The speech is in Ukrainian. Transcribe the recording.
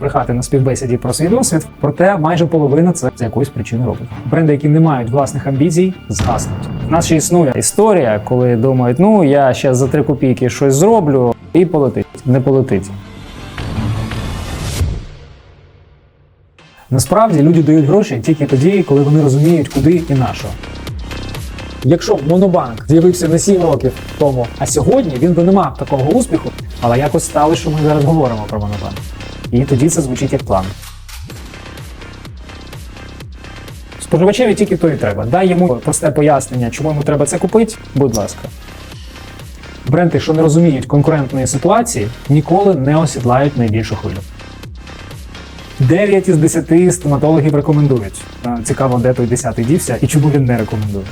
брехати на співбесіді про свій досвід, проте майже половина це з якоїсь причини робить. Бренди, які не мають власних амбіцій, згаснуть. У нас ще існує історія, коли думають, ну я ще за три копійки щось зроблю і полетить. Не полетить. Насправді люди дають гроші тільки тоді, коли вони розуміють, куди і на що. Якщо Монобанк з'явився не 7 років тому, а сьогодні він би не мав такого успіху, але якось стало, що ми зараз говоримо про Монобанк. І тоді це звучить як план. Споживачеві тільки то і треба. Дай йому просте пояснення, чому йому треба це купити, будь ласка. Бренди, що не розуміють конкурентної ситуації, ніколи не осідлають найбільшу хвилю. 9 із 10 стоматологів рекомендують. Цікаво, де той 10 дівся і чому він не рекомендує.